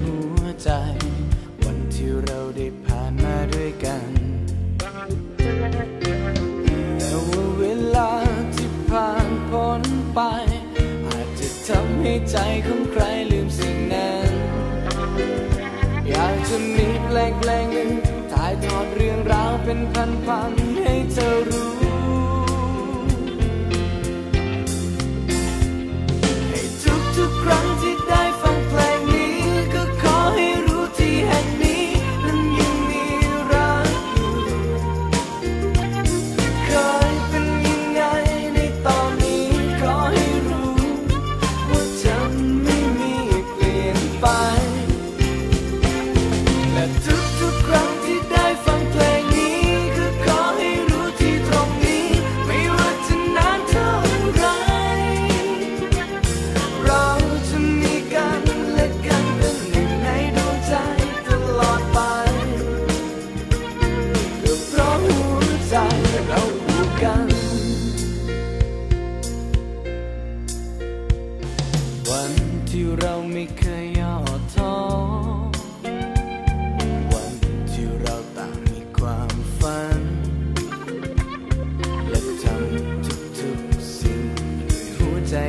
หัวใจ วันที่เราได้ผ่านมาด้วยกัน แต่ว่าเวลาที่ผ่านพ้นไป อาจจะทำให้ใจของใครลืมสิ่งนั้น อยากจะมีแปลงเพลงหนึ่งถ่ายทอดเรื่องราวเป็นพันๆ